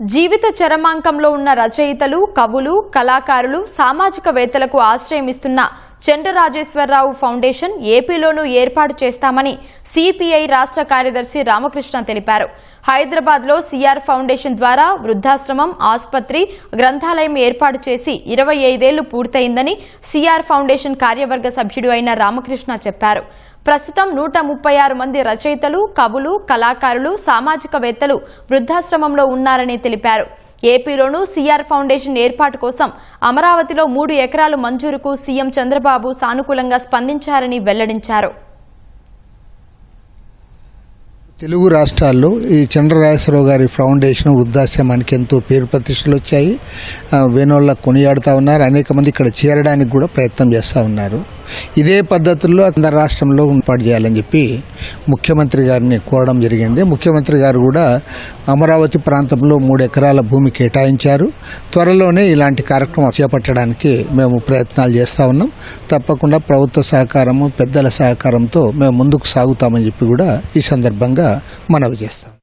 జీవిత చరమాంకంలో ఉన్న రచయితలు కవులు కళాకారులు సామాజికవేత్తలకు ఆశ్రయమిస్తున్న చంద్రరాజేశ్వరరావు ఫౌండేషన్ ఏపీలోనూ ఏర్పాటు చేస్తామని సిపిఐ రాష్ట్ర కార్యదర్శి రామకృష్ణ తెలిపారు. హైదరాబాద్లో సిఆర్ ఫౌండేషన్ ద్వారా వృద్ధాశ్రమం ఆసుపత్రి గ్రంథాలయం ఏర్పాటు చేసి ఇరవై ఐదేళ్ళు పూర్తయిందని సిఆర్ ఫౌండేషన్ కార్యవర్గ సభ్యుడు అయిన రామకృష్ణ చెప్పారు. ప్రస్తుతం నూట ముప్పై ఆరు మంది రచయితలు కవులు కళాకారులు సామాజికవేత్తలు వృద్ధాశ్రమంలో ఉన్నారని తెలిపారు. ఏపీలోనూ సీఆర్ ఫౌండేషన్ ఏర్పాటు కోసం అమరావతిలో మూడు ఎకరాలు మంజూరుకు సీఎం చంద్రబాబు సానుకూలంగా స్పందించారని వెల్లడించారు. తెలుగు రాష్ట్రాల్లో ఈ చంద్రరాజేశ్వరరావు గారి ఫౌండేషన్ వృద్ధాశ్రమానికి ఎంతో పేరు ప్రతిష్టలు వచ్చాయి. వేణోళ్ళ కొనియాడుతూ ఉన్నారు. అనేక మంది ఇక్కడ చేరడానికి కూడా ప్రయత్నం చేస్తూ ఉన్నారు. ఇదే పద్ధతుల్లో అందరు రాష్ట్రంలో ఏర్పాటు చేయాలని చెప్పి ముఖ్యమంత్రి గారిని కోరడం జరిగింది. ముఖ్యమంత్రి గారు కూడా అమరావతి ప్రాంతంలో మూడు ఎకరాల భూమి కేటాయించారు. త్వరలోనే ఇలాంటి కార్యక్రమం చేపట్టడానికి మేము ప్రయత్నాలు చేస్తూ ఉన్నాం. తప్పకుండా ప్రభుత్వ సహకారము పెద్దల సహకారంతో మేము ముందుకు సాగుతామని చెప్పి కూడా ఈ సందర్భంగా మనవి చేస్తాం.